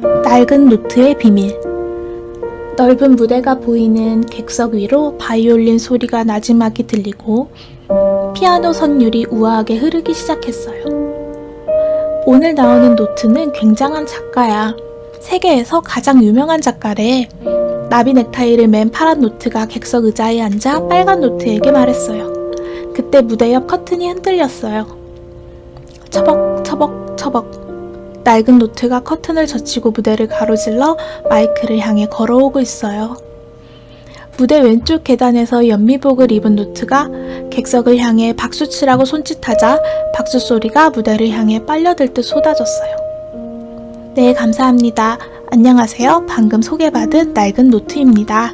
낡은 노트의 비밀. 넓은 무대가 보이는 객석 위로 바이올린 소리가 나지막이 들리고 피아노 선율이 우아하게 흐르기 시작했어요. 오늘 나오는 노트는 굉장한 작가야. 세계에서 가장 유명한 작가래. 나비 넥타이를 맨 파란 노트가 객석 의자에 앉아 빨간 노트에게 말했어요. 그때 무대 옆 커튼이 흔들렸어요. 처벅, 처벅, 처벅. 낡은 노트가 커튼을 젖히고 무대를 가로질러 마이크를 향해 걸어오고 있어요. 무대 왼쪽 계단에서 연미복을 입은 노트가 객석을 향해 박수치라고 손짓하자 박수 소리가 무대를 향해 빨려들 듯 쏟아졌어요. 네, 감사합니다. 안녕하세요. 방금 소개받은 낡은 노트입니다.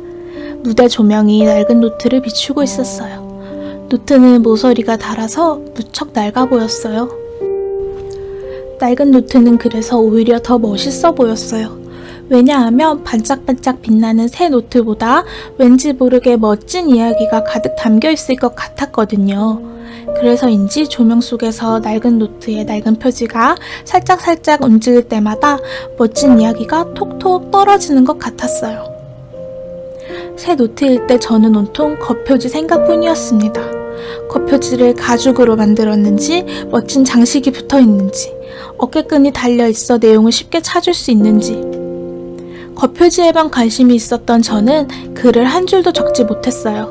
무대 조명이 낡은 노트를 비추고 있었어요. 노트는 모서리가 달아서 무척 낡아 보였어요. 낡은 노트는 그래서 오히려 더 멋있어 보였어요. 왜냐하면 반짝반짝 빛나는 새 노트보다 왠지 모르게 멋진 이야기가 가득 담겨 있을 것 같았거든요. 그래서인지 조명 속에서 낡은 노트의 낡은 표지가 살짝살짝 움직일 때마다 멋진 이야기가 톡톡 떨어지는 것 같았어요. 새 노트일 때 저는 온통 겉표지 생각뿐이었습니다. 겉표지를 가죽으로 만들었는지 멋진 장식이 붙어 있는지 어깨끈이 달려 있어 내용을 쉽게 찾을 수 있는지 겉표지에만 관심이 있었던 저는 글을 한 줄도 적지 못했어요.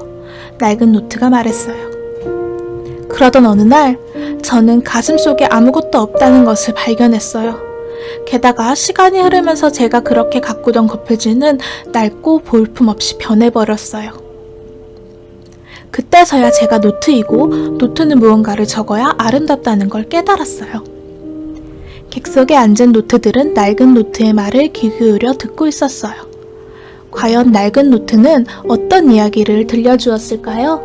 낡은 노트가 말했어요. 그러던 어느 날 저는 가슴 속에 아무것도 없다는 것을 발견했어요. 게다가 시간이 흐르면서 제가 그렇게 가꾸던 겉표지는 낡고 볼품없이 변해버렸어요. 그때서야 제가 노트이고 노트는 무언가를 적어야 아름답다는 걸 깨달았어요. 객석에 앉은 노트들은 낡은 노트의 말을 귀 기울여 듣고 있었어요. 과연 낡은 노트는 어떤 이야기를 들려주었을까요?